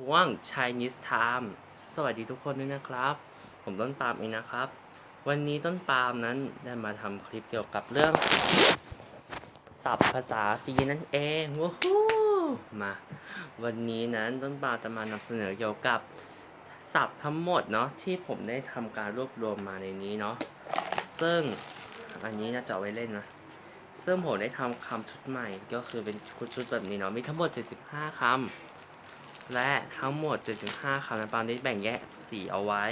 ช่วง Chinese Time สวัสดีทุกคนด้วยนะครับ ผมต้นปาล์มเองนะครับ วันนี้ต้นปาล์มนั้นได้มาทำคลิปเกี่ยวกับเรื่อง ศัพท์ภาษาจีนนั่นเองว้าวมา วันนี้นั้นต้นปาล์มจะมานำเสนอเกี่ยวกับศัพท์ทั้งหมดเนาะที่ผมได้ทำการรวบรวมมาในนี้เนาะซึ่งอันนี้น่าจะเอาไว้เล่นนะซึ่งผมได้ทำคำชุดใหม่ก็คือเป็นชุดแบบนี้เนาะมีทั้งหมด 75คำ และทั้งหมด 75คำนั้นปาล์มได้แบ่งแยกสีเอาไว้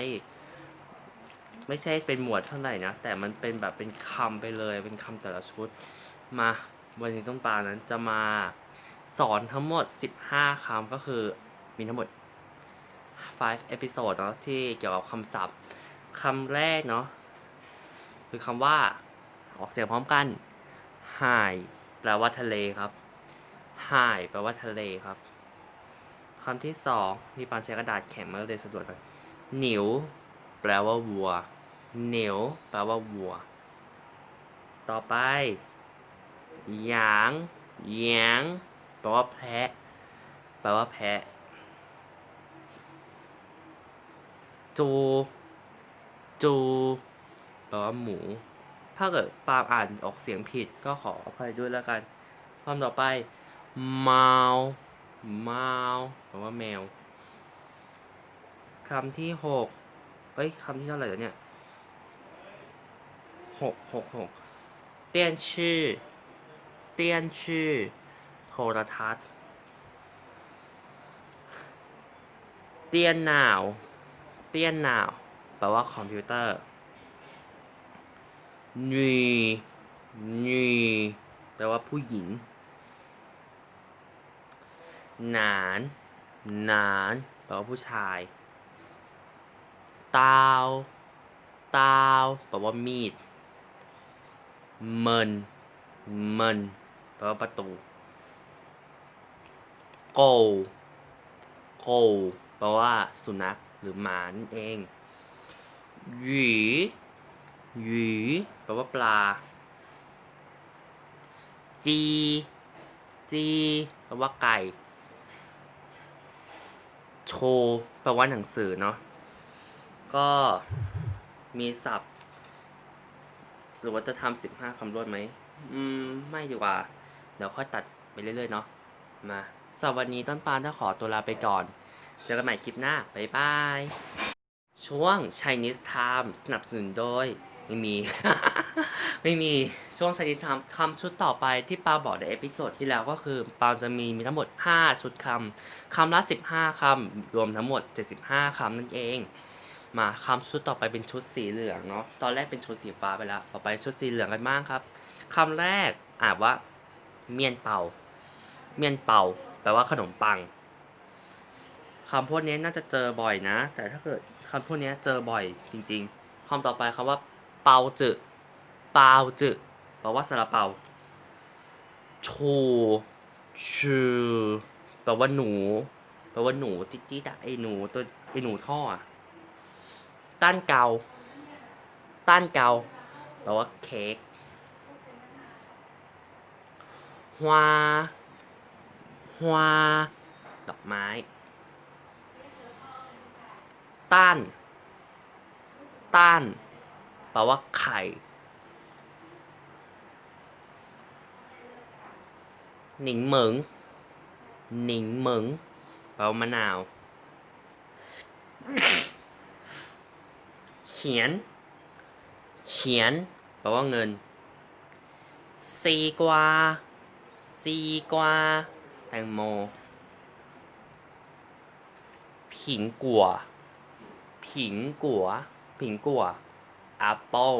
ไม่ใช่เป็นหมวดเท่าไหร่นะ แต่มันเป็นแบบเป็นคำไปเลย เป็นคำแต่ละชุด มาวันนี้ต้นปาล์นั้นจะมาสอนทั้งหมด 15 คำก็คือมีทั้งหมด 5 episode เนาะที่เกี่ยวกับคำศัพท์คำแรกเนาะคือคำว่าออกเสียงพร้อมกัน high แปลว่าทะเลครับ high แปลว่าทะเลครับ คำที่สองที่ปานใช้กระดาษแข็งมาเลยสะดวกหน่อยหนิว แปลว่าวัวเหนียวแปลว่าวัว ต่อไปหยางหยางแปลว่าแพะ แปลว่าแพะ จู จูแปลว่าหมู ถ้าเกิดปาล์มอ่านออกเสียงผิดก็ขออภัยด้วยแล้วกันคำต่อไป เมา มาแปลว่าแมวคำที่หกเอ้ยคำที่เท่าไหร่แล้วเนี่ยหกหกหกเตี้ยนชื่อ เตี้ยนชื่อ โทรทัศน์ เตี้ยนหนาว เตี้ยนหนาว แปลว่าคอมพิวเตอร์หนีหนีแปลว่าผู้หญิง หนาน หนานแปลว่าผู้ชาย ตาว ตาวแปลว่ามีด เมิน เมินแปลว่าประตูโกโกแปลว่าสุนัขหรือหมานั่นเองหยีหยีแปลว่าปลา จี จีแปลว่าไก่ โชว์แปลว่าหนังสือเนาะก็มีศัพท์ หรือว่าจะทำสิบห้าคำรวดไหม อืม ไม่ดีกว่า เดี๋ยวค่อยตัดไปเรื่อยๆเนาะมาสำหรับวันนี้ต้นปานต้องขอตัวลาไปก่อน เจอกันใหม่คลิปหน้า บ๊ายบาย ช่วง Chinese Time สนับสนุนโดย ไม่มี ไม่มีช่วง Chinese Time คำชุดต่อไปที่ปาบอกในเอพิโซดที่แล้วก็คือปาจะมีมีทั้งหมด 5 ชุดคำคำละ 15คำรวมทั้งหมด 75คำนั่นเอง มาคำชุดต่อไปเป็นชุดสีเหลืองเนาะตอนแรกเป็นชุดสีฟ้าไปแล้ว ต่อไปชุดสีเหลืองกันบ้างครับคำแรกอ่านว่า เมียนเป่า เมียนเป่าแปลว่าขนมปังคำพวกนี้น่าจะเจอบ่อยนะ แต่ถ้าเกิดคำพวกนี้เจอบ่อยจริง ๆคำต่อไปคำว่า เปาจืเปาจืแปลว่าซาลาเปา ชูชูแปลว่าหนู แปลว่าหนูจิ๊ดจิ๊ดอะไอหนูตัวไอหนูท่ออะต้านเกา ต้านเกา แปลว่าเค้กฮวาฮวาดอกไม้ ต้าน ต้าน ลว่าไข่ หนิงเหมิง หนิงเหมิงแปลว่ามะนาว เฉียน เฉียนแปลว่าเงิน ซีกวา ซีกวา แตงโม ผิงกัว ผิงกัว ผิงกัว อปเปิล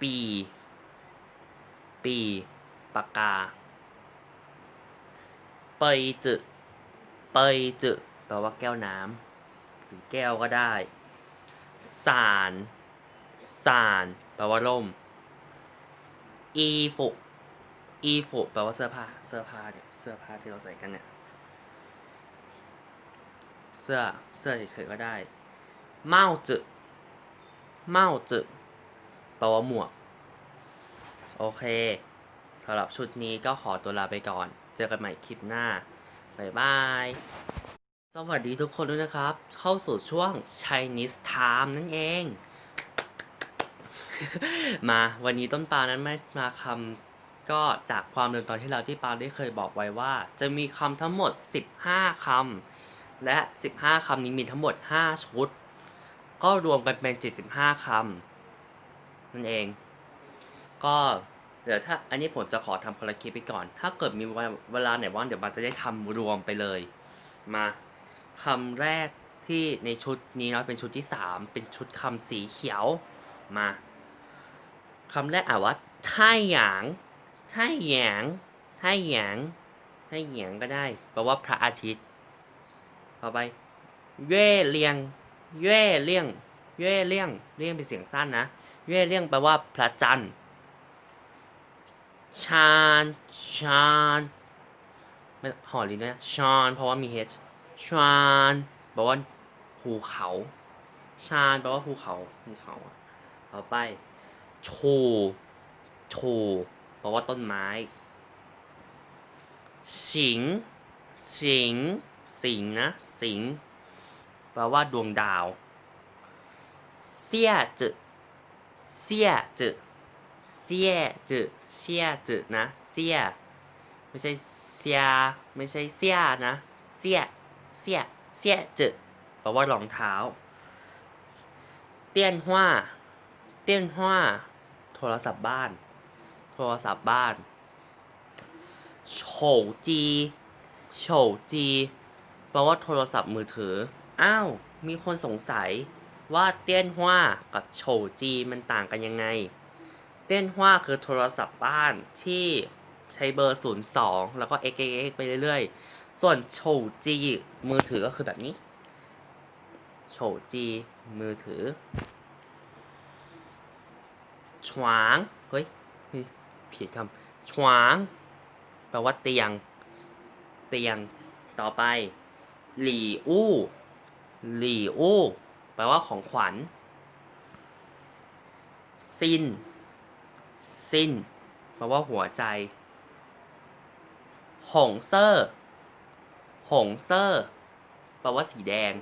ปี ปี ปากกา เปยจืเปยจืแปลว่าแก้วน้ำหรือแก้วก็ได้ สารสารแปลว่าร่ม อีฟุอีฟุแปลว่าเสื้อผ้า เสื้อผ้าเนี่ย เสื้อผ้าที่เราใส่กันเนี่ย เสื้อ เสื้อเฉยๆก็ได้ เมาจื เมาจืแปลว่าหมวก โอเคสำหรับชุดนี้ก็ขอตัวลาไปก่อน เจอกันใหม่คลิปหน้า บ๊ายบาย สวัสดีทุกคนด้วยนะครับ เข้าสู่ช่วง Chinese Time นั่นเอง มาวันนี้ต้นปานั้นไม่มาคำก็จากความเดิมตอนที่เราที่ปาได้เคยบอกไว้ว่า จะมีคำทั้งหมด 15 คำและ 15 คำนี้มีทั้งหมด 5 ชุด ก็รวมกันเป็น 75คำนั่นเอง ก็เดี๋ยวถ้าอันนี้ผมจะขอทำคนละคลิปไปก่อน ถ้าเกิดมีเวลาไหนว่างเดี๋ยวมันจะได้ทำรวมไปเลย มาคำแรกที่ในชุดนี้เนาะเป็นชุดที่สามเป็นชุดคำสีเขียวมาคำแรกอ่าว่าท่ายหยางท่ายหยางท่ายหยางท่ายหยางก็ได้แปลว่าพระอาทิตย์ต่อไปเย่เลียง เย่เลี่ยง เย่เลี่ยง เลี่ยงเป็นเสียงสั้นนะ เย่เลี่ยงแปลว่าพระจันทร์ ชานชานไม่ห่อลิ้นด้วยนะชานเพราะว่ามี h ชานแปลว่าภูเขา ชานแปลว่าภูเขา ภูเขาต่อไป ชูชูแปลว่าต้นไม้ สิง สิง สิงนะ สิง แปลว่าดวงดาวเสียจืเสียจืเสียจืเสียจืนะเสีย ไม่ใช่เสีย ไม่ใช่เสียนะเสียเสียเสียจืแปลว่ารองเท้า เตี้ยนหว้าเตี้ยนหว้าโทรศัพท์บ้าน โทรศัพท์บ้านโฉจีโฉจีแปลว่าโทรศัพท์มือถือ อ้าว มีคนสงสัยว่าเตี้ยนหว้ากับโฉจีมันต่างกันยังไง เตี้ยนหว้าคือโทรศัพท์บ้านที่ใช้เบอร์ 02 แล้วก็ x x x ไปเรื่อยๆ ส่วนโฉจีมือถือก็คือแบบนี้ โฉจีมือถือฉวาง เฮ้ยเฮ้ยผิดคำฉวางแปลว่าเตียง เตียง ต่อไป หลี่อู้ หลี่อู้แปลว่าของขวัญ ซิน ซิน แปลว่าหัวใจ หงเซอร์หงเซอร์แปลว่าสีแดง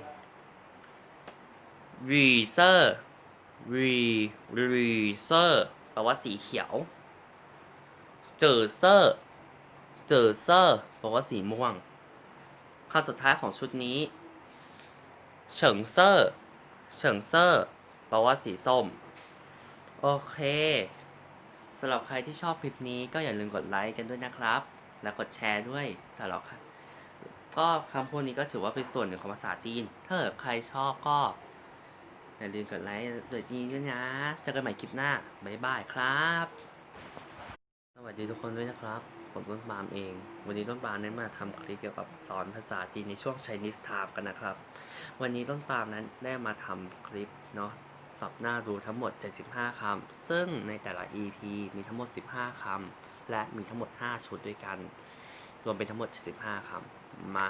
รีเซอร์รีรีเซอร์แปลว่าสีเขียว เจอเซอร์ เจอเซอร์แปลว่าสีม่วงคำสุดท้ายของชุดนี้ เฉิงเซอร์เฉิงเซอร์แปลว่าสีส้ม โอเคสำหรับใครที่ชอบคลิปนี้ก็อย่าลืมกดไลค์กันด้วยนะครับ และกดแชร์ด้วยสำหรับก็คำพวกนี้ก็ถือว่าเป็นส่วนหนึ่งของภาษาจีน ถ้าเกิดใครชอบก็ อย่าลืมกดไลค์ด้วยดีด้วยนะเจอกันใหม่คลิปหน้าบ๊ายบายครับ สวัสดีทุกคนด้วยนะครับ ผมต้นปาล์มเอง วันนี้ต้นปาล์มนั้นมาทำคลิปเกี่ยวกับสอนภาษาจีนในช่วง Chinese Time กันนะครับ วันนี้ต้นปาล์มนั้นได้มาทำคลิปเนาะสอบหน้ารู้ทั้งหมด 75 คำ ซึ่งในแต่ละ EP มีทั้งหมด 15 คำ และมีทั้งหมด 5 ชุดด้วยกัน รวมเป็นทั้งหมด 75 คำ มา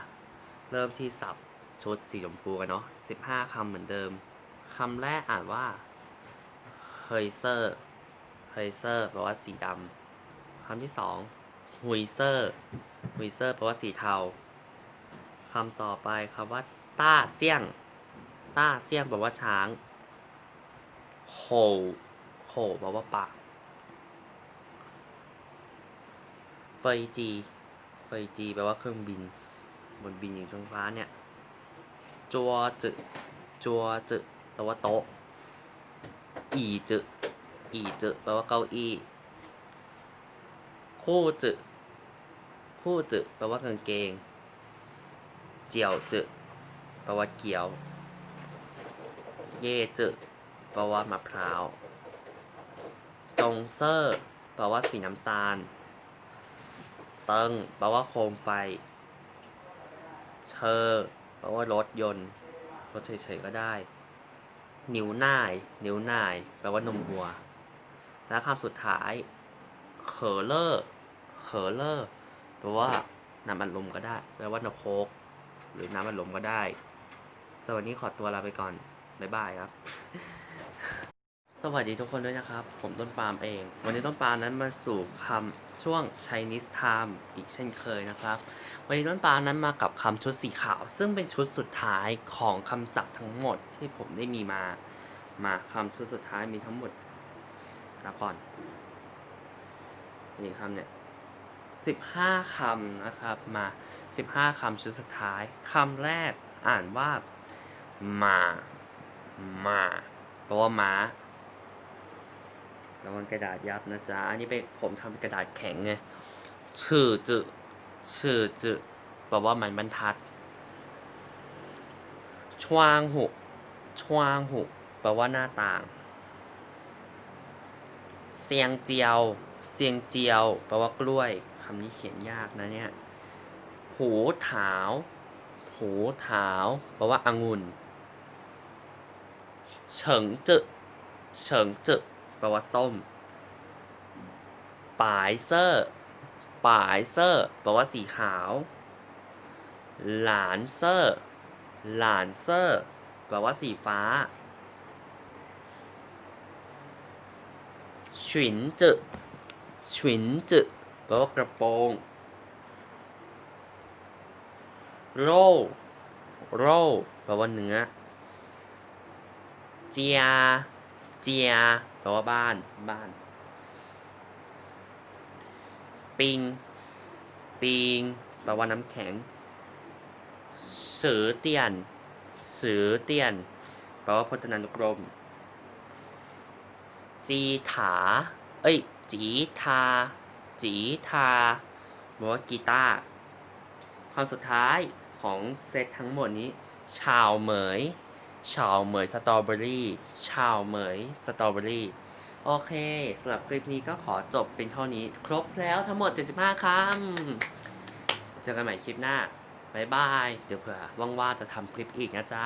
เริ่มที่ศัพท์ชุดสีชมพูกันเนาะ 15 คำเหมือนเดิม คำแรกอ่านว่าเฮยเซอร์เฮยเซอร์แปลว่าสีดำคำที่สอง ฮุยเซอร์ฮุยเซอร์แปลว่าสีเทาคำต่อไปคำว่า ต้าเซี่ยง ต้าเซี่ยงแปลว่าช้างโขโขแปลว่าปากเฟยจีเฟยจีแปลว่าเครื่องบิน บนบินอยู่ตรงฟ้าเนี่ยจัวจืจัวจืแปลว่าโต๊ะ อีจือีจืแปลว่าเก้าอี้คู่จื คู่จืแปลว่ากางเกง เจียวจืแปลว่าเกี๊ยว เย่จืแปลว่ามะพร้าวตงเซอร์แปลว่าสีน้ำตาล เติงแปลว่าโคมไฟ เชอร์แปลว่ารถยนต์รถเฉยๆก็ได้ นิ้วน่าย นิ้วน่าย แปลว่านมวัว และคำสุดท้าย เขอเลอร์เขอเลอร์ แปลว่าน้ำอัดลมก็ได้แปลว่าน้ำโคกหรือน้ำอัดลมก็ได้ สวัสดีขอตัวลาไปก่อน บ๊ายบายครับ สวัสดีทุกคนด้วยนะครับ ผมต้นปาล์มเอง วันนี้ต้นปาล์มนั้นมาสู่คำช่วง Chinese Time อีกเช่นเคยนะครับ วันนี้ต้นปาล์มนั้นมากับคำชุดสีขาว ซึ่งเป็นชุดสุดท้ายของคำศัพท์ทั้งหมดที่ผมได้มีมา มาคำชุดสุดท้ายมีทั้งหมดนับก่อนนี่คำเนี่ย สิบห้าคำนะครับมาสิบห้าคำชุดสุดท้ายคำแรกอ่านว่ามามาแปลว่าม้าแล้วมันกระดาษยับนะจ๊ะ อันนี้เป็นผมทำเป็นกระดาษแข็งไงชื่อจืชื่อจืแปลว่าไม้บรรทัด ชวางหุชวางหุแปลว่าหน้าต่างเซียงเจียวเซียงเจียว แปลว่ากล้วย คำนี้เขียนยากนะเนี่ยหูถาวหูถาวแปลว่าอางุ่นเฉิงจึเฉิงจึแปลว่าส้มปายเซอร์ปายเซอร์แปลว่าสีขาว หลานเซอร์ หลานเซอร์แปลว่าสีฟ้าฉุนจึฉุนจึ แปลว่ากระโปรงโรโรแปลว่าเนื้อ เจีย เจียแปลว่าบ้าน บ้าน ปิง ปิงแปลว่าน้ำแข็ง สือเตียน สือเตียนแปลว่าพจนานุกรม จีถา เอ้ย จีทา จีทาแปลว่ากีตาร์คำสุดท้ายของเซตทั้งหมดนี้ ชาวเหมย ชาวเหมยสตรอเบอรี่ ชาวเหมยสตรอเบอรี่ โอเคสำหรับคลิปนี้ก็ขอจบเป็นเท่านี้ ครบแล้วทั้งหมด 75คำเจอกันใหม่คลิปหน้า บ๊ายบาย เดี๋ยวเผื่อว่างๆจะทำคลิปอีกนะจ๊ะ